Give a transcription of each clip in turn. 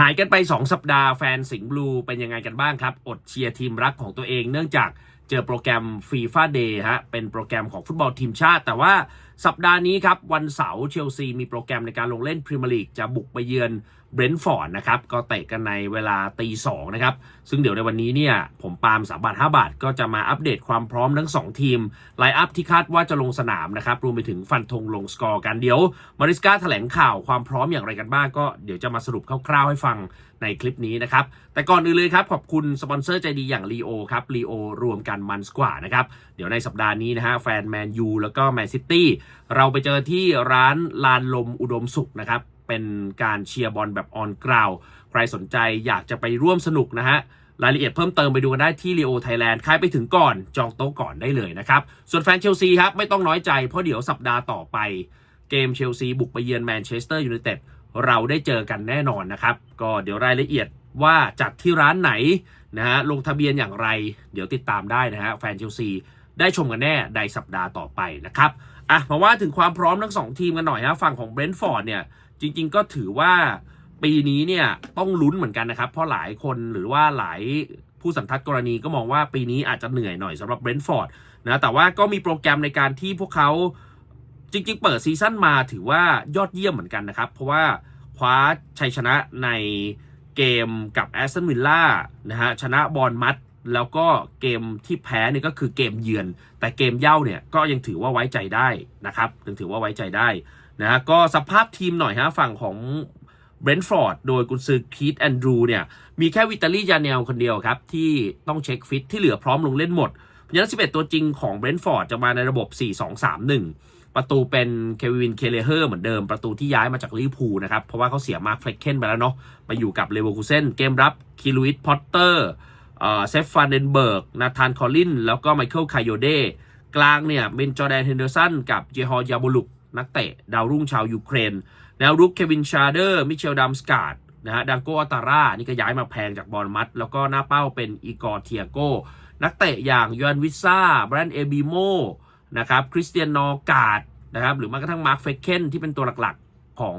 หายกันไป 2 สัปดาห์แฟนสิงห์บลูเป็นยังไงกันบ้างครับ อดเชียร์ทีมรักของตัวเอง เนื่องจากเจอโปรแกรมฟีฟ่าเดย์ฮะเป็นโปรแกรมของฟุตบอลทีมชาติ แต่ว่าสัปดาห์นี้ครับ วันเสาร์เชลซีมีโปรแกรมในการลงเล่นพรีเมียร์ลีกจะบุกไปเยือน เบรนท์ฟอร์ดนะครับก็เตะกันในเวลาตีสองนะครับซึ่งเดี๋ยวในวันนี้เนี่ยผมปาล์มสามบาทห้าบาทก็จะมาอัปเดตความพร้อมทั้ง 2 ทีมไลน์อัพที่คาดว่าจะลงสนามนะครับรวมไปถึงฟันธงลงสกอร์กันเดี๋ยวมาริสกาแถลงข่าวความพร้อมอย่างไรกันบ้างก็เดี๋ยวจะมาสรุปคร่าวๆให้ฟังในคลิปนี้นะครับ แต่ก่อนอื่นเลยครับ ขอบคุณสปอนเซอร์ใจดีอย่างลีโอครับลีโอรวมกันมันสกว่านะครับ เดี๋ยวในสัปดาห์นี้นะฮะแฟนแมนยูแล้วก็แมนซิตี้เราไปเจอที่ร้านลานลมอุดมสุขนะครับ เป็นการเชียร์บอลแบบออนกราวใครสนใจอยากจะไปร่วมสนุกนะฮะรายละเอียดเพิ่มเติมไปดูกันได้ที่ Leo Thailand ใครไปถึงก่อนจองโต๊ะก่อนได้เลยนะครับ ส่วนแฟนเชลซีครับ ไม่ต้องน้อยใจเพราะเดี๋ยวสัปดาห์ต่อไป เกมเชลซีบุกไปเยือนแมนเชสเตอร์ยูไนเต็ดเราได้เจอกันแน่นอนนะครับ ก็เดี๋ยวรายละเอียดว่าจัดที่ร้านไหนนะฮะลงทะเบียนอย่างไร เดี๋ยวติดตามได้นะฮะแฟนเชลซีได้ชมกันแน่ในสัปดาห์ต่อไปนะครับอะมาว่าถึงความพร้อมทั้งสองทีมกันหน่อยฮะฝั่งของเบรนท์ฟอร์ดเนี่ย จริง ๆ ก็ถือว่าปีนี้เนี่ยต้องลุ้นเหมือนกันนะครับ เพราะหลายคนหรือว่าหลายผู้สันทัดกรณีก็มองว่าปีนี้อาจจะเหนื่อยหน่อยสำหรับเบรนท์ฟอร์ดนะแต่ว่าก็มีโปรแกรมในการที่พวกเขาจริง ๆ เปิดซีซั่นมาถือว่ายอดเยี่ยมเหมือนกันนะครับ เพราะว่าคว้าชัยชนะในเกมกับแอสตันวิลล่านะฮะชนะบอลมัดแล้วก็เกมที่แพ้เนี่ยก็คือเกมเยือน แต่เกมเย่าเนี่ยก็ยังถือว่าไว้ใจได้นะครับยังถือว่าไว้ใจได้ นะฮะก็สภาพทีมหน่อยฮะฝั่งของเบรนท์ฟอร์ดโดยกุนซือคีตแอนดรูเนี่ย มีแค่วิตาลียาเนลคนเดียวครับ ที่ต้องเช็คฟิตที่เหลือพร้อมลงเล่นหมด เพราะฉะนั้น 11 ตัวจริงของเบรนท์ฟอร์ดจะมาในระบบ 4-2-3-1 ประตูเป็นเควินเคเลเฮอร์เหมือนเดิมประตูที่ย้ายมาจากลิเวอร์พูลนะครับ เพราะว่าเขาเสียมาร์คเฟลเคนไปแล้วเนาะไปอยู่กับเลเวอร์คูเซนเกมรับคิลุอิสพอตเตอร์เซฟฟานเดนเบิร์กนาธานคอลลินแล้วก็ไมเคิลคายโยเดกลางเนี่ยเป็นจอแดนเฮนเดอร์สันกับเจฮอยาบุลุก นักเตะดาวรุ่งชาวยูเครน แนวรุกเควินชาเดอร์ มิเชลดัมสกาดนะฮะดังโกอัตาร่านี่ก็ย้ายมาแพงจากบอลมัด แล้วก็หน้าเป้าเป็นอีกอร์เทียโก นักเตะอย่างยอนวิซ่าแบรนด์เอบิโมนะครับคริสเตียนนอกาดนะครับหรือแม้กระทั่งมาร์คเฟคเคนที่เป็นตัวหลักๆของ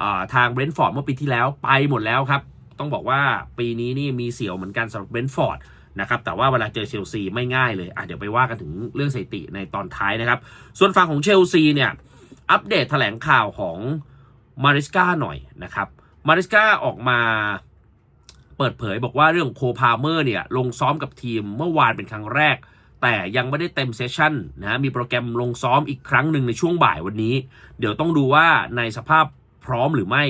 อทางเบรนท์ฟอร์ดเมื่อปีที่แล้วไปหมดแล้วครับ ต้องบอกว่าปีนี้นี่มีเสี่ยวเหมือนกันสำหรับเบรนท์ฟอร์ดนะครับแต่ว่าเวลาเจอเชลซีไม่ง่ายเลยอะเดี๋ยวไปว่ากันถึงเรื่องสถิติในตอนท้ายนะครับ ส่วนฝั่งของเชลซีเนี่ย อัปเดตแถลงข่าวของมาริสกาหน่อยนะครับมาริสกาออกมาเปิดเผยบอกว่าเรื่องโคพาเมอร์เนี่ยลงซ้อมกับทีมเมื่อวานเป็นครั้งแรก แต่ยังไม่ได้เต็มเซสชั่นนะมีโปรแกรมลงซ้อมอีกครั้งหนึ่งในช่วงบ่ายวันนี้ เดี๋ยวต้องดูว่าในสภาพพร้อมหรือไม่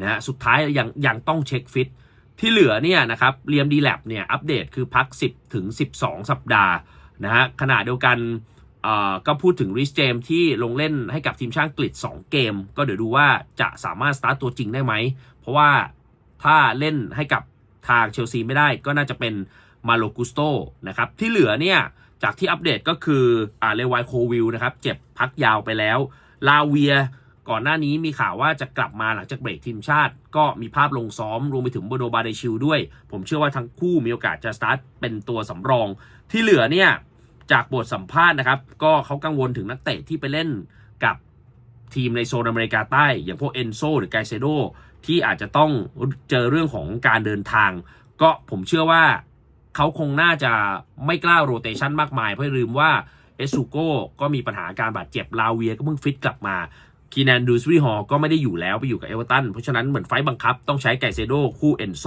นะสุดท้ายยังยังต้องเช็คฟิตที่เหลือเนี่ยนะครับเรียมดีแลบเนี่ยอัปเดตคือพัก 10 ถึง 12 สัปดาห์นะฮะขณะเดียวกัน ก็พูดถึงริสเจมที่ลงเล่นให้กับทีมชาติอังกฤษ 2 เกม ก็เดี๋ยวดูว่าจะสามารถสตาร์ตตัวจริงได้ไหม เพราะว่าถ้าเล่นให้กับทางเชลซีไม่ได้ก็น่าจะเป็นมาโลกุสโตนะครับ ที่เหลือเนี่ย จากที่อัปเดตก็คืออ่าเลวายโควิลนะครับ เจ็บพักยาวไปแล้ว ลาเวียก่อนหน้านี้มีข่าวว่าจะกลับมาหลังจากเบรกทีมชาติ ก็มีภาพลงซ้อมรวมไปถึงโบโดบาเดชิลด้วย ผมเชื่อว่าทั้งคู่มีโอกาสจะสตาร์ทเป็นตัวสำรอง ที่เหลือเนี่ย จากบทสัมภาษณ์นะครับ ก็เขากังวลถึงนักเตะที่ไปเล่นกับทีมในโซนอเมริกาใต้ อย่างพวกเอนโซหรือไกเซโดที่อาจจะต้องเจอเรื่องของการเดินทาง ก็ผมเชื่อว่าเขาคงน่าจะไม่กล้าโรเตชันมากมาย เพราะลืมว่าเอสุโก้ก็มีปัญหาการบาดเจ็บลาเวียก็เพิ่งฟิตกลับมาคีแนนดูสรีฮอก็ไม่ได้อยู่แล้วไปอยู่กับเอเวอร์ตันเพราะฉะนั้นเหมือนไฟบังคับ ต้องใช้ไกเซโดคู่เอนโซ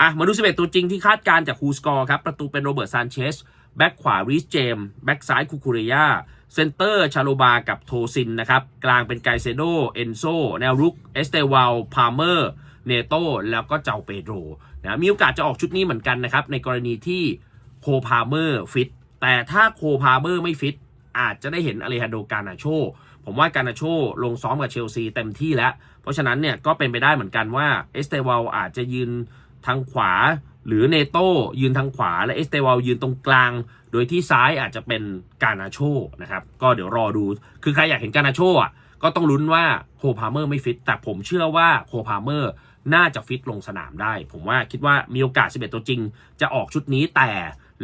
อะมาดู11ตัวจริงที่คาดการณ์จากคูสกอร์ครับ ประตูเป็นโรเบิร์ตซานเชส แบ็กขวาริสเจมแบ็กซ้ายคูคูเรียเซนเตอร์ชาโลบากับโทซินนะครับ กลางเป็นไกเซโด เอนโซ แนวรุก เอสเตวาลพาเมอร์ เนโต แล้วก็เจ้าเปโดรนะมีโอกาสจะออกชุดนี้เหมือนกันนะครับ ในกรณีที่โคพาเมอร์ฟิต แต่ถ้าโคพาเมอร์ไม่ฟิต อาจจะได้เห็นอเลฮันโดกานาโช ผมว่าการนาโชลงซ้อมกับเชลซีเต็มที่แล้ว เพราะฉะนั้นเนี่ยก็เป็นไปได้เหมือนกันว่าเอสเตวาลอาจจะยืนทางขวา หรือเนโตยืนทางขวาและเอสเตวาลยืนตรงกลาง โดยที่ซ้ายอาจจะเป็นกานาโชนะครับ ก็เดี๋ยวรอดู คือใครอยากเห็นกานาโชอะก็ต้องลุ้นว่าโคพาเมอร์ไม่ฟิต แต่ผมเชื่อว่าโคพาเมอร์น่าจะฟิตลงสนามได้ ผมว่าคิดว่ามีโอกาส 11 ตัวจริง จะออกชุดนี้แต่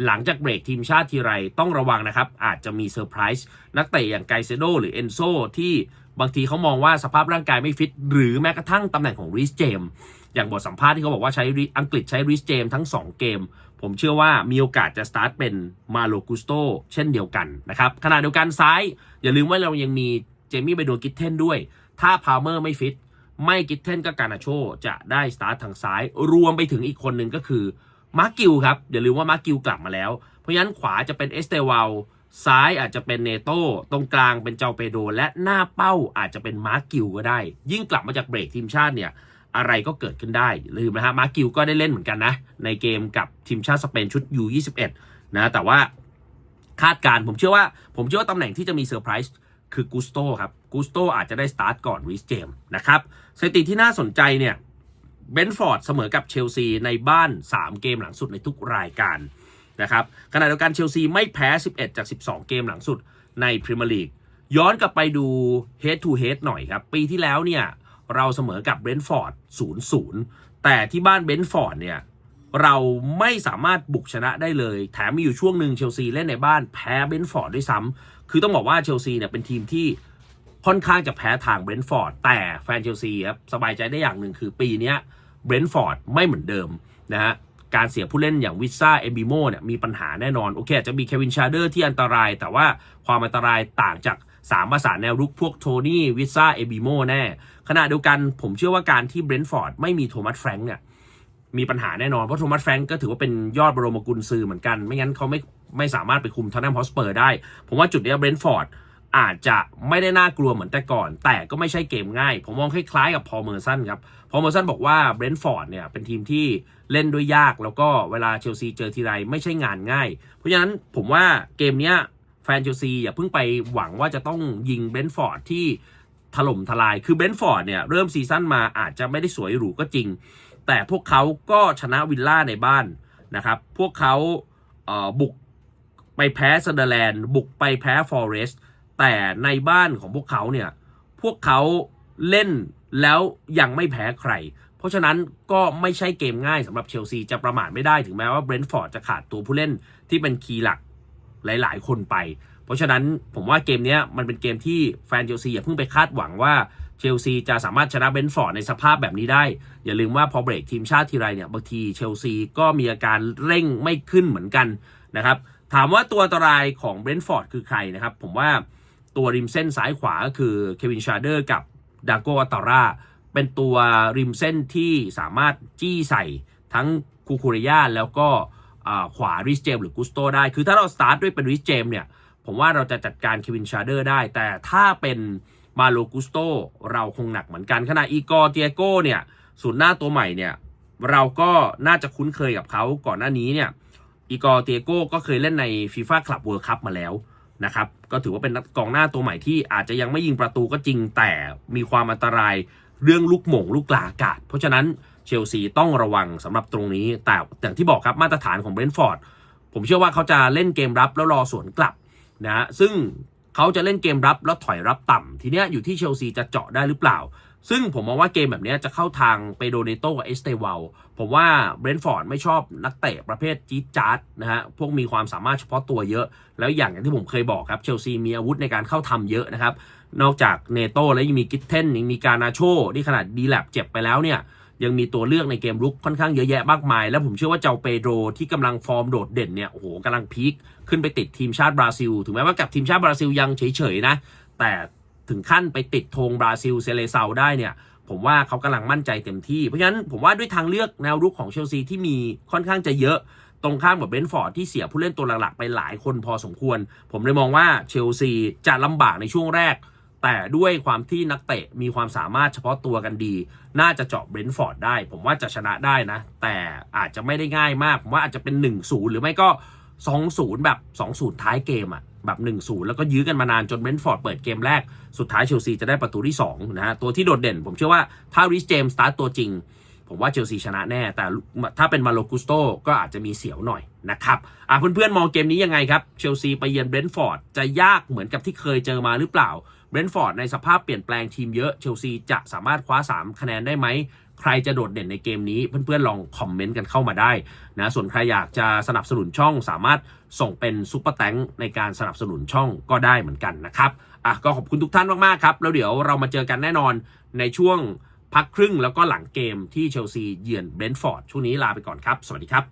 หลังจากเบรกทีมชาติทีไรต้องระวังนะครับ อาจจะมีเซอร์ไพรส์นักเตะอย่างไกเซโดหรือเอนโซที่บางทีเขามองว่าสภาพร่างกายไม่ฟิต หรือแม้กระทั่งตำแหน่งของริสเจมอย่างบทสัมภาษณ์ที่เขาบอกว่าใช้อังกฤษใช้ริสเจมทั้ง 2 เกม ผมเชื่อว่ามีโอกาสจะสตาร์ทเป็นมาโลกุสโตเช่นเดียวกันนะครับขณะเดียวกันซ้าย อย่าลืมว่าเรายังมีเจมี่ไบโดนกิทเทนด้วย ถ้าพาวเมอร์ไม่ฟิตไม่กิทเทนก็การนาโชจะได้สตาร์ททางซ้าย รวมไปถึงอีกคนหนึ่งก็คือ มาร์กิวครับอย่าลืมว่ามาร์กิวกลับมาแล้ว เพราะฉะนั้นขวาจะเป็นเอสเตวาลซ้ายอาจจะเป็นเนโตตรงกลางเป็นเจ้าเปโด และหน้าเป้าอาจจะเป็นมาร์กิวก็ได้ ยิ่งกลับมาจากเบรกทีมชาติเนี่ยอะไรก็เกิดขึ้นได้ลืมนะฮะมาร์กิวก็ได้เล่นเหมือนกันนะ ในเกมกับทีมชาติสเปนชุด U21 นะแต่ว่าคาดการผมเชื่อว่า ผมเชื่อว่าตำแหน่งที่จะมีเซอร์ไพรส์คือกุสโตครับกุสโตอาจจะได้สตาร์ทก่อนริสเจมนะครับสถิติที่น่าสนใจเนี่ย เบนฟอร์ดเสมอกับเชลซีในบ้าน 3 เกมหลังสุดในทุกรายการนะครับขณะเดียวกันเชลซีไม่แพ้ 11 จาก 12 เกมหลังสุดในพรีเมียร์ลีกย้อนกลับไปดู head to head หน่อยครับ ปีที่แล้วเนี่ยเราเสมอกับเบนฟอร์ด0-0 แต่ที่บ้านเบนฟอร์ดเนี่ยเราไม่สามารถบุกชนะได้เลย แถมมีอยู่ช่วงหนึ่งเชลซีเล่นในบ้านแพ้เบนฟอร์ดด้วยซ้ำคือต้องบอกว่าเชลซีเนี่ยเป็นทีมที่ ค่อนข้างจะแพ้ทางเบรนท์ฟอร์ดแต่แฟนเชลซีครับสบายใจได้อย่างหนึ่งคือปีนี้เบรนท์ฟอร์ดไม่เหมือนเดิมนะฮะการเสียผู้เล่นอย่างวิซ่าเอบิโมเนี่ยมีปัญหาแน่นอน โอเคอาจจะมีเควินชาเดอร์ที่อันตราย แต่ว่าความอันตรายต่างจากสามประสาแนวรุกพวกโทนี่วิซ่าเอบิโมแน่ ขณะเดียวกันผมเชื่อว่าการที่เบรนท์ฟอร์ดไม่มีโทมัสแฟรงค์เนี่ยมีปัญหาแน่นอน เพราะโทมัสแฟรงก์ก็ถือว่าเป็นยอดบรมกุลซือเหมือนกัน ไม่งั้นเขาไม่ไม่สามารถไปคุมทอนแนมฮอสเปอร์ได้ ผมว่าจุดเนี้เบรนท์ฟอร์ด อาจจะไม่ได้น่ากลัวเหมือนแต่ก่อน แต่ก็ไม่ใช่เกมง่าย ผมมองคล้ายๆกับพอเมอร์สันครับ พอเมอร์สันบอกว่าเบรนท์ฟอร์ดเนี่ยเป็นทีมที่เล่นด้วยยาก แล้วก็เวลาเชลซีเจอทีไรไม่ใช่งานง่าย เพราะฉะนั้นผมว่าเกมเนี้ยแฟนเชลซีอย่าเพิ่งไปหวังว่าจะต้องยิงเบรนท์ฟอร์ดที่ถล่มทลาย คือเบรนท์ฟอร์ดเนี่ยเริ่มซีซั่นมาอาจจะไม่ได้สวยหรูก็จริง แต่พวกเขาก็ชนะวิลล่าในบ้านนะครับ พวกเขาเบุกไปแพ้เซนเดอร์แลนด์ บุกไปแพ้ฟอเรสต์ แต่ในบ้านของพวกเขาเนี่ย พวกเขาเล่นแล้วยังไม่แพ้ใคร เพราะฉะนั้นก็ไม่ใช่เกมง่ายสำหรับเชลซีจะประมาทไม่ได้ถึงแม้ว่าเบรนท์ฟอร์ดจะขาดตัวผู้เล่นที่เป็นคีย์หลักหลาย ๆ คนไป เพราะฉะนั้นผมว่าเกมนี้มันเป็นเกมที่แฟนเชลซีอย่าเพิ่งไปคาดหวังว่าเชลซีจะสามารถชนะเบรนท์ฟอร์ดในสภาพแบบนี้ได้ อย่าลืมว่าพอเบรกทีมชาติทีไรเนี่ยบางทีเชลซีก็มีอาการเร่งไม่ขึ้นเหมือนกันนะครับถามว่าตัวอันตรายของเบรนท์ฟอร์ดคือใครนะครับ ผมว่า ตัวริมเส้นซ้ายขวาก็คือเควินชาเดอร์กับดาโกอัตตาราเป็นตัวริมเส้นที่สามารถจี้ใส่ทั้งคูคูเรยาแล้วก็ขวาริสเจมหรือกุสโตได้ คือถ้าเราสตาร์ทด้วยเป็นริสเจมเนี่ยผมว่าเราจะจัดการเควินชาเดอร์ได้ แต่ถ้าเป็นมาโลกุสโตเราคงหนักเหมือนกัน ขณะอีกอร์เตียโกเนี่ยศูนย์หน้าตัวใหม่เนี่ยเราก็น่าจะคุ้นเคยกับเขาก่อนหน้านี้เนี่ยอีกอร์เตียโกก็เคยเล่นในฟีฟ่าคลับเวิร์คัพมาแล้ว นะครับก็ถือว่าเป็นนักกองหน้าตัวใหม่ที่อาจจะยังไม่ยิงประตูก็จริงแต่มีความอันตรายเรื่องลูกหม่งลูกกลาอากาศ เพราะฉะนั้นเชลซีต้องระวังสำหรับตรงนี้ แต่อย่างที่บอกครับมาตรฐานของเบรนท์ฟอร์ดผมเชื่อว่าเขาจะเล่นเกมรับแล้วรอสวนกลับนะฮะซึ่งเขาจะเล่นเกมรับแล้วถอยรับต่ำทีเนี้ยอยู่ที่เชลซีจะเจาะได้หรือเปล่า ซึ่งผมมองว่าเกมแบบนี้จะเข้าทางเปโดเนโตกับเอสเตวาลผมว่าเบรนท์ฟอร์ดไม่ชอบนักเตะประเภทจี๊ดจ๊าดนะฮะ พวกมีความสามารถเฉพาะตัวเยอะ แล้วอย่างอย่างที่ผมเคยบอกครับ เชลซีมีอาวุธในการเข้าทำเยอะนะครับ นอกจากเนโตแล้วยังมีกิทเทนยังมีการนาโชที่ขนาดดีแลบเจ็บไปแล้วเนี่ยยังมีตัวเลือกในเกมรุกค่อนข้างเยอะแยะมากมาย แล้วผมเชื่อว่าเจ้าเปโดรที่กำลังฟอร์มโดดเด่นเนี่ยโอ้โหกำลังพีคขึ้นไปติดทีมชาติบราซิล ถึงแม้ว่ากับทีมชาติบราซิลยังเฉยๆนะ แต่ ถึงขั้นไปติดธงบราซิลเซเลเซาได้เนี่ย ผมว่าเขากำลังมั่นใจเต็มที่ เพราะฉะนั้นผมว่าด้วยทางเลือกแนวรุกของเชลซีที่มีค่อนข้างจะเยอะตรงข้ามกับเบนฟอร์ดที่เสียผู้เล่นตัวหลักๆไปหลายคนพอสมควร ผมเลยมองว่าเชลซีจะลำบากในช่วงแรก แต่ด้วยความที่นักเตะมีความสามารถเฉพาะตัวกันดี น่าจะเจาะเบนฟอร์ดได้ ผมว่าจะชนะได้นะ แต่อาจจะไม่ได้ง่ายมาก ผมว่าอาจจะเป็น 1-0 หรือไม่ก็ 2-0 แบบ 2-0 ท้ายเกมอะ แบบ1-0แล้วก็ยื้อกันมานานจนเบนท์ฟอร์ดเปิดเกมแรก สุดท้ายเชลซีจะได้ประตูที่2นะฮะตัวที่โดดเด่น ผมเชื่อว่าถ้าริชเจมส์สตาร์ตตัวจริง ผมว่าเชลซีชนะแน่ แต่ถ้าเป็นมาโลกุสโตก็อาจจะมีเสียวหน่อยนะครับอะเพื่อนๆมองเกมนี้ยังไงครับเชลซีไปเยือนเบนท์ฟอร์ดจะยากเหมือนกับที่เคยเจอมาหรือเปล่า เบรนท์ฟอร์ดในสภาพเปลี่ยนแปลงทีมเยอะเชลซีจะสามารถคว้า 3 คะแนนได้ไหม ใครจะโดดเด่นในเกมนี้ เพื่อนๆลองคอมเมนต์กันเข้ามาได้นะส่วนใครอยากจะสนับสนุนช่องสามารถส่งเป็นซุปเปอร์แตงในการสนับสนุนช่องก็ได้เหมือนกันนะครับอะก็ขอบคุณทุกท่านมากๆครับแล้วเดี๋ยวเรามาเจอกันแน่นอนในช่วงพักครึ่งแล้วก็หลังเกมที่เชลซีเยือนเบรนท์ฟอร์ดช่วงนี้ลาไปก่อนครับ สวัสดีครับ